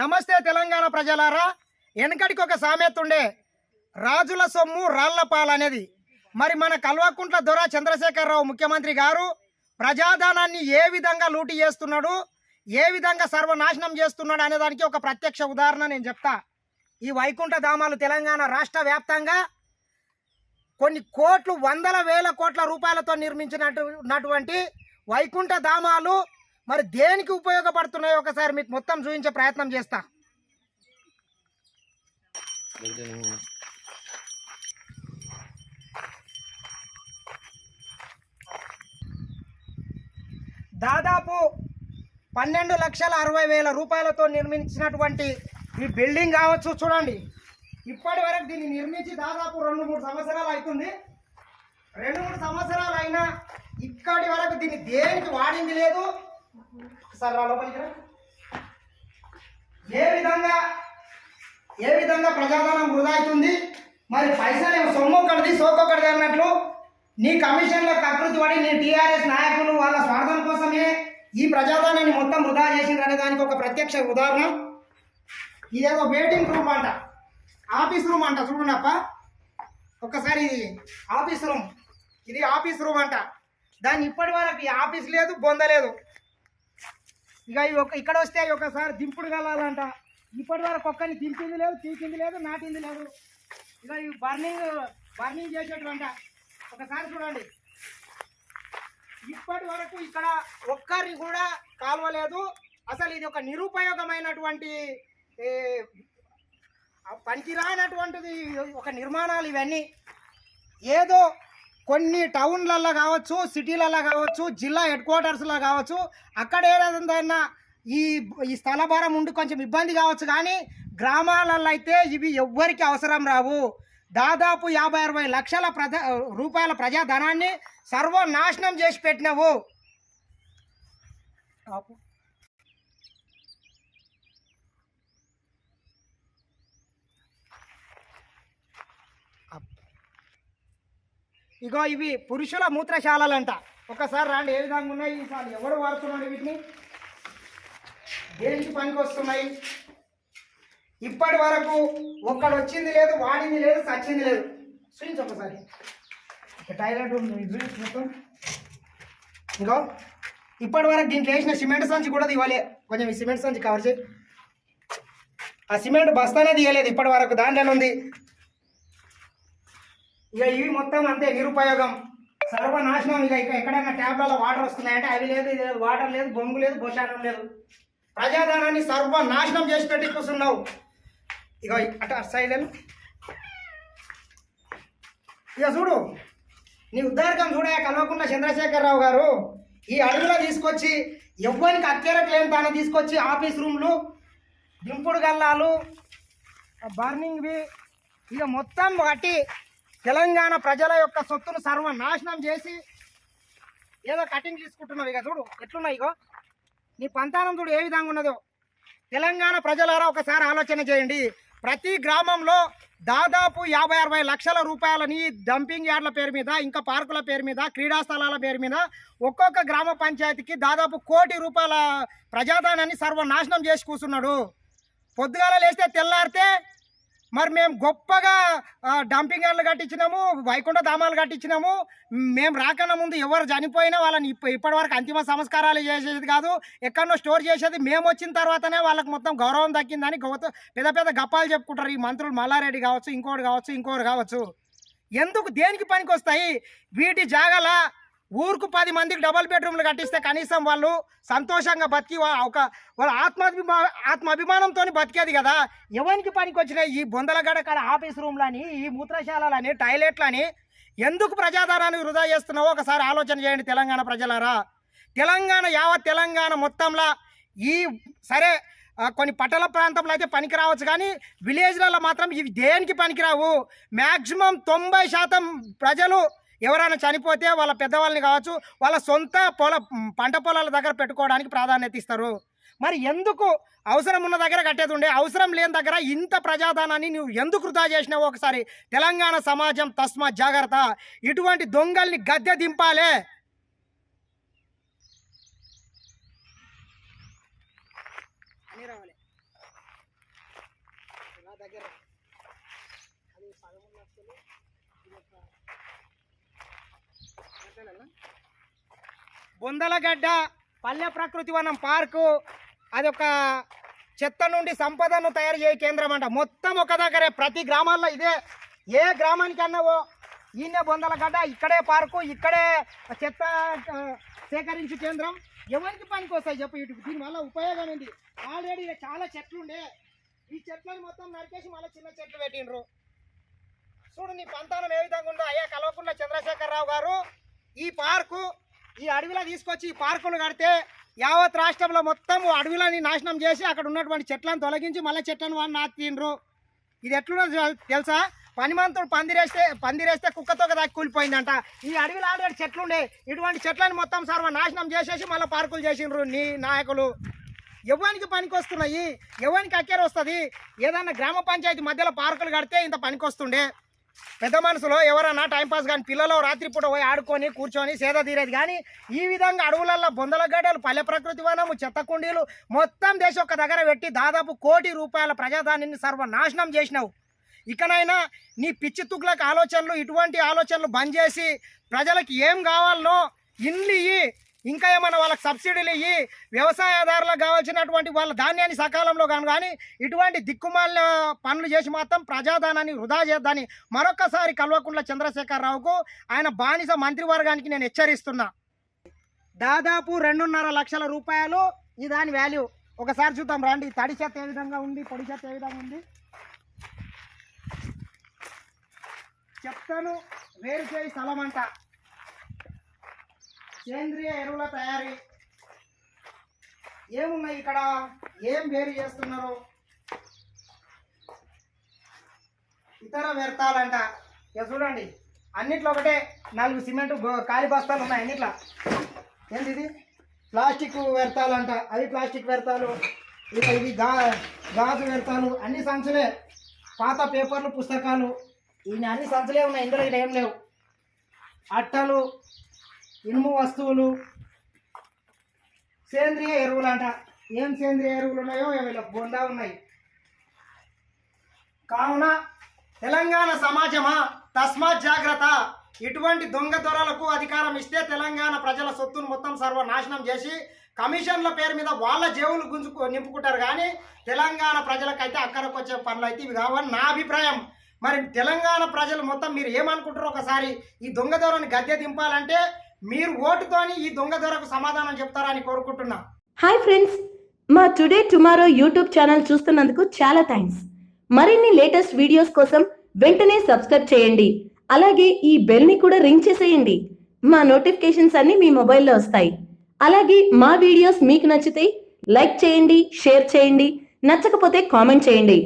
నమస్తే తెలంగాణ ప్రజలారా. వెనకటికి ఒక సామెత ఉండే రాజుల సొమ్ము రాళ్ళ అనేది మరి మన కల్వకుంట్ల దొర చంద్రశేఖరరావు ముఖ్యమంత్రి గారు ప్రజాధనాన్ని ఏ విధంగా లూటి చేస్తున్నాడు ఏ విధంగా సర్వనాశనం చేస్తున్నాడు అనేదానికి ఒక ప్రత్యక్ష ఉదాహరణ నేను చెప్తా. ఈ వైకుంఠ ధామాలు తెలంగాణ రాష్ట్ర వ్యాప్తంగా కొన్ని కోట్లు వందల వేల కోట్ల రూపాయలతో నిర్మించినటువంటి వైకుంఠ ధామాలు మరి దేనికి ఉపయోగపడుతున్నాయో ఒకసారి మీకు మొత్తం చూపించే ప్రయత్నం చేస్తా. దాదాపు పన్నెండు లక్షల అరవై వేల రూపాయలతో నిర్మించినటువంటి ఈ బిల్డింగ్ కావచ్చు చూడండి. ఇప్పటి వరకు దీన్ని నిర్మించి దాదాపు రెండు మూడు సంవత్సరాలు అవుతుంది. రెండు మూడు సంవత్సరాలు అయినా ఇక్కడి వరకు దీన్ని దేనికి వాడింది లేదు. సార్ రా లోపలికి రా. ఏ విధంగా ఏ విధంగా ప్రజాధనం వృధా అవుతుంది? మరి పైసలు ఏమో సొమ్ము ఒకటిది సోకొకటిది అన్నట్లు నీ కమిషన్లో కకృతి పడి నీ టీఆర్ఎస్ నాయకులు వాళ్ళ స్వార్థం కోసమే ఈ ప్రజాధనాన్ని మొత్తం వృధా చేసింది అనే దానికి ఒక ప్రత్యక్ష ఉదాహరణ. ఇదేదో వెయిటింగ్ రూమ్ అంట. ఆఫీస్ రూమ్ అంట చూడనప్ప ఒక్కసారి ఇది ఆఫీస్ రూమ్. ఇది ఆఫీస్ రూమ్ అంట. దాన్ని ఇప్పటి వరకు ఈ ఆఫీస్ లేదు బొందలేదు ఇక ఒక ఇక్కడ వస్తే ఒకసారి దింపుడు కలాలంట. ఇప్పటి వరకు ఒక్కరిని దింపింది లేదు తీసింది లేదు నాటింది లేదు. ఇక ఈ బర్నింగ్ బర్నింగ్ చేసేటంట ఒకసారి చూడండి. ఇప్పటి వరకు ఇక్కడ ఒక్కరిని కూడా కాలవలేదు. అసలు ఇది ఒక నిరుపయోగమైనటువంటి పనికిరానటువంటిది ఒక నిర్మాణాలు ఇవన్నీ. ఏదో కొన్ని టౌన్లలో కావచ్చు సిటీలలో కావచ్చు జిల్లా హెడ్ క్వార్టర్స్లో కావచ్చు అక్కడ ఏదైనా ఈ ఈ స్థల భారం ఉండి కొంచెం ఇబ్బంది కావచ్చు కానీ గ్రామాలలో అయితే ఇవి ఎవ్వరికి అవసరం రావు. దాదాపు యాభై అరవై లక్షల ప్రజా రూపాయల ప్రజాధనాన్ని సర్వనాశనం చేసి పెట్టినవు. ఇగో ఇవి పురుషుల మూత్రశాలలంట. ఒకసారి రాండి ఏ విధంగా ఉన్నాయి? ఈసారి ఎవడు వాడుతున్నాడు వీటిని? దేనికి పనికి వస్తున్నాయి ఇప్పటి వరకు ఒక్కడు వచ్చింది లేదు వాడింది లేదు సచ్చింది లేదు. చూపించు ఒకసారి. ఇక టాయిలెట్ ఇది మొత్తం. ఇంకో ఇప్పటి వరకు దీంట్లో వేసిన సిమెంట్ సంచి కూడా ఇవ్వాలి కొంచెం ఈ సిమెంట్ సంచి కవర్ చేయి. ఆ సిమెంట్ బస్తానే తీయలేదు ఇప్పటి వరకు దాంట్లోనే ఉంది. ఇక ఇవి మొత్తం అంతే నిరుపయోగం. సర్వనాశనం. ఇక ఇక ఎక్కడైనా ట్యాబ్లలో వాటర్ వస్తున్నాయంటే అవి లేదు ఇది లేదు వాటర్ లేదు బొంగు లేదు భోషానం లేదు. ప్రజాధనాన్ని సర్వనాశనం చేసి పెట్టి కూర్చున్నావు. ఇక అట అటు సైడ్ ఇక చూడు నీ ఉద్దారకం చూడే కల్వకుంట్ల చంద్రశేఖరరావు గారు ఈ అడుగులో తీసుకొచ్చి ఎవ్వరికి అత్యరకు లేని తాను తీసుకొచ్చి ఆఫీస్ రూమ్లు దింపుడు గల్లాలు బర్నింగ్వి ఇక మొత్తం కట్టి తెలంగాణ ప్రజల యొక్క సొత్తును సర్వనాశనం చేసి ఏదో కటింగ్ తీసుకుంటున్నావు ఇక చూడు ఎట్లున్నాయి ఇగో? నీ పంతానం చూడు ఏ విధంగా ఉన్నదో. తెలంగాణ ప్రజలారా ఒకసారి ఆలోచన చేయండి. ప్రతి గ్రామంలో దాదాపు యాభై అరవై లక్షల రూపాయలని డంపింగ్ యార్డ్ల పేరు మీద ఇంకా పార్కుల పేరు మీద క్రీడా స్థలాల పేరు మీద ఒక్కొక్క గ్రామ పంచాయతీకి దాదాపు కోటి రూపాయల ప్రజాధనాన్ని సర్వనాశనం చేసి కూర్చున్నాడు. పొద్దుగాల లేస్తే తెల్లారితే మరి మేము గొప్పగా డంపింగ్ యార్డ్లు కట్టించినాము వైకుంఠ ధామాలు కట్టించినాము. మేము రాకన్నా ముందు ఎవరు చనిపోయినా వాళ్ళని ఇప్ప ఇప్పటివరకు అంతిమ సంస్కారాలు చేసేది కాదు. ఎక్కడనో స్టోర్ చేసేది. మేము వచ్చిన తర్వాతనే వాళ్ళకి మొత్తం గౌరవం దక్కిందని గౌత పెద్ద పెద్ద గప్పాలు చెప్పుకుంటారు. ఈ మంత్రులు మల్లారెడ్డి కావచ్చు ఇంకోటి కావచ్చు ఇంకోటి కావచ్చు. ఎందుకు దేనికి పనికి వస్తాయి వీటి జాగల ఊరుకు పది మందికి డబల్ బెడ్రూమ్లు కట్టిస్తే కనీసం వాళ్ళు సంతోషంగా బతికి ఒక వాళ్ళ ఆత్మాభిమా ఆత్మాభిమానంతో బతికేది కదా. ఎవరికి పనికి వచ్చిన ఈ బొందలగడ కాడ ఆఫీస్ రూమ్లని ఈ మూత్రశాలని టాయిలెట్లని ఎందుకు ప్రజాధారాన్ని వృధా చేస్తున్నావో ఒకసారి ఆలోచన చేయండి తెలంగాణ ప్రజలారా. తెలంగాణ యావత్ తెలంగాణ మొత్తంలో ఈ సరే కొన్ని పట్టణ ప్రాంతంలో అయితే పనికి రావచ్చు కానీ విలేజ్లలో మాత్రం ఇవి దేనికి పనికిరావు? మ్యాక్సిమం తొంభై శాతం ప్రజలు ఎవరైనా చనిపోతే వాళ్ళ పెద్దవాళ్ళని కావచ్చు వాళ్ళ సొంత పొల పంట పొలాల దగ్గర పెట్టుకోవడానికి ప్రాధాన్యత ఇస్తారు. మరి ఎందుకు అవసరం ఉన్న దగ్గర కట్టేది ఉండే అవసరం లేని దగ్గర ఇంత ప్రజాధనాన్ని నువ్వు ఎందుకు వృధా చేసినావు ఒకసారి? తెలంగాణ సమాజం తస్మా జాగ్రత్త. ఇటువంటి దొంగల్ని గద్దె దింపాలే. బొందలగడ్డ పల్లె ప్రకృతి వనం పార్కు అదొక చెత్త నుండి సంపదను తయారు చేయ కేంద్రం అంట. మొత్తం ఒక దగ్గరే ప్రతి గ్రామాల్లో ఇదే. ఏ గ్రామానికన్నా ఓ ఈయనే బొందలగడ్డ ఇక్కడే పార్కు ఇక్కడే చెత్త సేకరించు సేకరించే కేంద్రం. ఎవరికి పనికి వస్తాయి చెప్పు ఇటు దీనివల్ల ఉపయోగం ఉంది ఆల్రెడీ చాలా చెట్లు ఉండే. ఈ చెట్లను మొత్తం నరికేసి మళ్ళీ చిన్న చెట్లు పెట్టిండ్రు. చూడు నీ పంతానం ఏ విధంగా ఉందో అయ్యా కలవకుండా చంద్రశేఖరరావు గారు ఈ పార్కు ఈ అడవిలో తీసుకొచ్చి ఈ పార్కులు కడితే యావత్ రాష్ట్రంలో మొత్తం అడవిలని నాశనం చేసి అక్కడ ఉన్నటువంటి చెట్లను తొలగించి మళ్ళీ చెట్లను వాడిని నాటిండ్రు. ఇది ఎట్లున్నది తెలుసా? పనిమంతుడు పందిరేస్తే పందిరేస్తే కుక్కతో దాకా కూలిపోయిందంట. ఈ అడవిలో ఆల్రెడీ చెట్లు ఉండే ఇటువంటి చెట్లను మొత్తం సర్వనాశనం చేసేసి మళ్ళీ పార్కులు చేసిండ్రు నీ నాయకులు. ఎవరికి పనికి వస్తున్నాయి ఎవరికి అక్కేరు వస్తుంది ఏదన్నా గ్రామ పంచాయతీ మధ్యలో పార్కులు కడితే ఇంత పనికి వస్తుండే పెద్ద మనసులో ఎవరన్నా టైంపాస్ కానీ పిల్లలు రాత్రిపూట పోయి ఆడుకొని కూర్చొని సేద తీరేది. కానీ ఈ విధంగా అడవులల్లో బొందల గడ్డలు పల్లె ప్రకృతి వనము చెత్త కుండీలు మొత్తం దేశం ఒక దగ్గర పెట్టి దాదాపు కోటి రూపాయల ప్రజాధాన్యాన్ని సర్వనాశనం చేసినావు. ఇకనైనా నీ పిచ్చి తుగ్లకు ఆలోచనలు ఇటువంటి ఆలోచనలు బంద్ చేసి ప్రజలకు ఏం కావాలనో ఇల్లు ఇంకా ఏమైనా వాళ్ళకి సబ్సిడీలు ఇయ్యి వ్యవసాయదారులకు కావాల్సినటువంటి వాళ్ళ ధాన్యాన్ని సకాలంలో కాను కానీ ఇటువంటి దిక్కుమాలిన పనులు చేసి మాత్రం ప్రజాధనాన్ని వృధా చేద్దని మరొకసారి కల్వకుంట్ల చంద్రశేఖరరావుకు ఆయన బానిస మంత్రివర్గానికి నేను హెచ్చరిస్తున్నా. దాదాపు రెండున్నర లక్షల రూపాయలు ఈ దాని వాల్యూ ఒకసారి చూద్దాం రండి. తడి చెత్త ఏ విధంగా ఉంది? పొడి చెత్త ఏ విధంగా ఉంది? చెత్తను వేరు చేయి స్థలం అంట. సేంద్రియ ఎరువుల తయారీ. ఏమున్నాయి ఇక్కడ? ఏం వేరు చేస్తున్నారు? ఇతర వ్యర్థాలంట. ఇక చూడండి. అన్నిట్లో ఒకటే నాలుగు సిమెంట్ కాలి ఖాళీ బస్తాలు ఉన్నాయి అన్నిట్లో. ఏంటి ఇది? ప్లాస్టిక్ వ్యర్థాలంట. అవి ప్లాస్టిక్ వ్యర్థాలు ఇక ఇవి గా గాజు వ్యర్థాలు అన్ని సంచులే. పాత పేపర్లు పుస్తకాలు. ఇవి అన్ని సంచులే ఉన్నాయి. ఇందులో ఇక్కడ ఏం లేవు. అట్టలు ఇనుము వస్తువులు. సేంద్రియ ఎరువులు అంట ఏం సేంద్రియ ఎరువులు ఉన్నాయో వీళ్ళ బొందా ఉన్నాయి. కావున తెలంగాణ సమాజమా? తస్మాత్ జాగ్రత్త. ఇటువంటి దొంగ దొరలకు అధికారం ఇస్తే తెలంగాణ ప్రజల సొత్తును మొత్తం సర్వనాశనం చేసి కమిషన్ల పేరు మీద వాళ్ళ జేవులు గుంజుకు నింపుకుంటారు. కానీ తెలంగాణ ప్రజలకైతే అక్కడికి వచ్చే పనులు అయితే ఇవి కావని నా అభిప్రాయం. మరి తెలంగాణ ప్రజలు మొత్తం మీరు ఏమనుకుంటారో ఒకసారి ఈ దొంగ దొరని గద్దె దింపాలంటే మీరు ఓటుతోని ఈ దొంగ దొరకు సమాధానం చెప్తారని కోరుకుంటున్నా. హాయ్ ఫ్రెండ్స్ మా టుడే టుమారో యూట్యూబ్ ఛానల్ చూస్తున్నందుకు చాలా థ్యాంక్స్ మరిన్ని లేటెస్ట్ వీడియోస్ కోసం వెంటనే సబ్స్క్రైబ్ చేయండి. అలాగే ఈ బెల్ని కూడా రింగ్ చేసేయండి. మా నోటిఫికేషన్స్ అన్ని మీ మొబైల్లో వస్తాయి. అలాగే మా వీడియోస్ మీకు నచ్చితే లైక్ చేయండి షేర్ చేయండి నచ్చకపోతే కామెంట్ చేయండి.